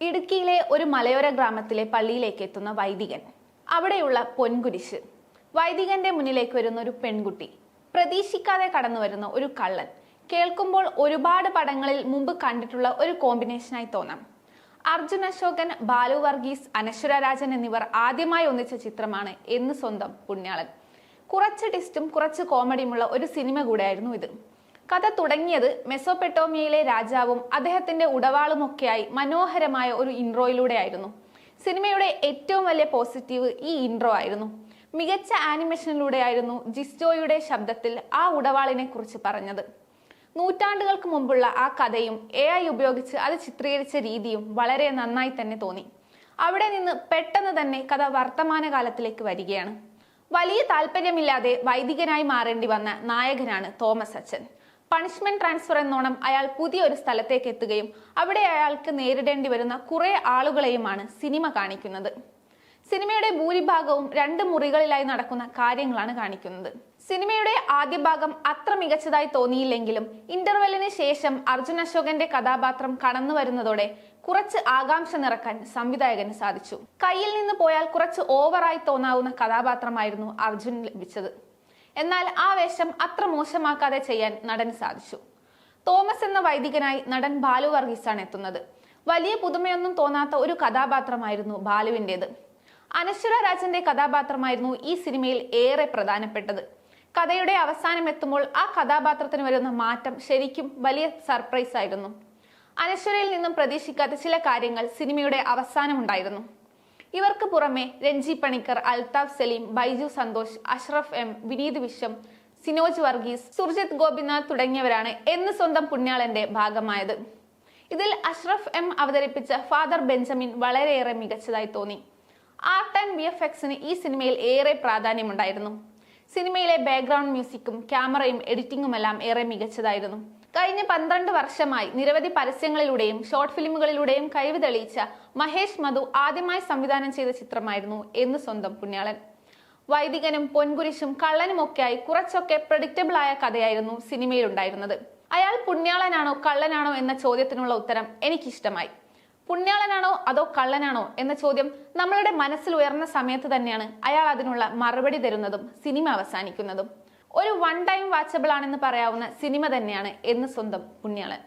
ഇടുക്കിയിലെ ഒരു മലയോര ഗ്രാമത്തിലെ പള്ളിയിലേക്ക് എത്തുന്ന വൈദികൻ. അവിടെയുള്ള പൊൻകുരിശ്. വൈദികന്റെ മുന്നിലേക്ക് വരുന്ന ഒരു പെൺകുട്ടി. പ്രതീക്ഷിക്കാതെ കടന്നു വരുന്ന ഒരു കള്ളൻ. കേൾക്കുമ്പോൾ ഒരുപാട് പടങ്ങളിൽ മുമ്പ് കണ്ടിട്ടുള്ള ഒരു കോമ്പിനേഷനായി തോന്നാം. അർജുൻ അശോകൻ ബാലു വർഗീസ് അനശ്വര രാജൻ എന്നിവർ ആദ്യമായി ഒന്നിച്ച ചിത്രമാണ് എന്ന് സ്വന്തം പുണ്യാളൻ. കുറച്ച് ടിസ്റ്റും കുറച്ച് കോമഡിയുമുള്ള ഒരു സിനിമ കൂടെയായിരുന്നു ഇത്. കഥ തുടങ്ങിയത് മെസോപെട്ടോമിയയിലെ രാജാവും അദ്ദേഹത്തിന്റെ ഉടവാളുമൊക്കെയായി മനോഹരമായ ഒരു ഇൻട്രോയിലൂടെ ആയിരുന്നു സിനിമയുടെ ഏറ്റവും വലിയ പോസിറ്റീവ് ഈ ഇൻട്രോ ആയിരുന്നു. മികച്ച ആനിമേഷനിലൂടെയായിരുന്നു ജിസ്റ്റോയുടെ ശബ്ദത്തിൽ ആ ഉടവാളിനെ കുറിച്ച് പറഞ്ഞത്. നൂറ്റാണ്ടുകൾക്ക് മുമ്പുള്ള ആ കഥയും എ ഐ ഉപയോഗിച്ച് അത് ചിത്രീകരിച്ച രീതിയും വളരെ നന്നായി തന്നെ തോന്നി. അവിടെ നിന്ന് പെട്ടെന്ന് തന്നെ കഥ വർത്തമാനകാലത്തിലേക്ക് വരികയാണ്. വലിയ താല്പര്യമില്ലാതെ വൈദികനായി മാറേണ്ടി വന്ന നായകനാണ് തോമസ് അച്ഛൻ. പണിഷ്മെന്റ് ട്രാൻസ്ഫർ എന്നോണം അയാൾ പുതിയൊരു സ്ഥലത്തേക്ക് എത്തുകയും അവിടെ അയാൾക്ക് നേരിടേണ്ടി വരുന്ന കുറേ ആളുകളെയുമാണ് സിനിമ കാണിക്കുന്നത്. സിനിമയുടെ ഭൂരിഭാഗവും രണ്ട് മുറികളിലായി നടക്കുന്ന കാര്യങ്ങളാണ് കാണിക്കുന്നത്. സിനിമയുടെ ആദ്യ ഭാഗം അത്ര മികച്ചതായി തോന്നിയില്ലെങ്കിലും ഇന്റർവെല്ലിന് ശേഷം അർജുൻ അശോകന്റെ കഥാപാത്രം കടന്നു വരുന്നതോടെ കുറച്ച് ആകാംക്ഷ നിറക്കാൻ സംവിധായകന് സാധിച്ചു. കയ്യിൽ നിന്ന് പോയാൽ കുറച്ച് ഓവറായി തോന്നാവുന്ന കഥാപാത്രമായിരുന്നു അർജുൻ ലഭിച്ചത്. എന്നാൽ ആ വേഷം അത്ര മോശമാക്കാതെ ചെയ്യാൻ നടൻ സാധിച്ചു. തോമസ് എന്ന വൈദികനായി നടൻ ബാലു വർഗീസാണ് എത്തുന്നത്. വലിയ പുതുമയൊന്നും തോന്നാത്ത ഒരു കഥാപാത്രമായിരുന്നു ബാലുവിന്റെത്. അനശ്വര രാജന്റെ കഥാപാത്രമായിരുന്നു ഈ സിനിമയിൽ ഏറെ പ്രധാനപ്പെട്ടത്. കഥയുടെ അവസാനം എത്തുമ്പോൾ ആ കഥാപാത്രത്തിന് വരുന്ന മാറ്റം ശരിക്കും വലിയ സർപ്രൈസ് ആയിരുന്നു അനശ്വരയിൽ നിന്നും പ്രതീക്ഷിക്കാത്ത ചില കാര്യങ്ങൾ സിനിമയുടെ അവസാനമുണ്ടായിരുന്നു ഇവർക്ക് പുറമെ രഞ്ജി പണിക്കർ അൽതാഫ് സലീം ബൈജു സന്തോഷ് അഷ്റഫ് എം വിനീത് വിശ്വം സിനോജ് വർഗീസ് സുർജിത് ഗോപിനാഥ് തുടങ്ങിയവരാണ് എന്ന് സ്വന്തം പുണ്യാളന്റെ ഭാഗമായത്. ഇതിൽ അഷ്റഫ് എം അവതരിപ്പിച്ച ഫാദർ ബെഞ്ചമിൻ വളരെയേറെ മികച്ചതായി തോന്നി. ആർട്ട് ആൻഡ് വി എഫ് എക്സിന് ഈ സിനിമയിൽ ഏറെ പ്രാധാന്യമുണ്ടായിരുന്നു. സിനിമയിലെ ബാക്ക്ഗ്രൗണ്ട് മ്യൂസിക്കും ക്യാമറയും എഡിറ്റിംഗുമെല്ലാം ഏറെ മികച്ചതായിരുന്നു. കഴിഞ്ഞ പന്ത്രണ്ട് വർഷമായി നിരവധി പരസ്യങ്ങളിലൂടെയും ഷോർട്ട് ഫിലിമുകളിലൂടെയും കഴിവ് തെളിയിച്ച മഹേഷ് മധു ആദ്യമായി സംവിധാനം ചെയ്ത ചിത്രമായിരുന്നു എന്ന് സ്വന്തം പുണ്യാളൻ വൈദികനും പൊൻകുരിശും കള്ളനുമൊക്കെയായി കുറച്ചൊക്കെ പ്രഡിക്റ്റബിൾ ആയ കഥയായിരുന്നു സിനിമയിലുണ്ടായിരുന്നത്. അയാൾ പുണ്യാളനാണോ കള്ളനാണോ എന്ന ചോദ്യത്തിനുള്ള ഉത്തരം എനിക്കിഷ്ടമായി. പുണ്യാളനാണോ അതോ കള്ളനാണോ എന്ന ചോദ്യം നമ്മളുടെ മനസ്സിൽ ഉയർന്ന സമയത്ത് തന്നെയാണ് അയാൾ അതിനുള്ള മറുപടി തരുന്നതും സിനിമ അവസാനിക്കുന്നതും. ഒരു വൺ ടൈം വാച്ചബിൾ ആണെന്ന് പറയാവുന്ന സിനിമ തന്നെയാണ് എന്ന് സ്വന്തം പുണ്യാളൻ.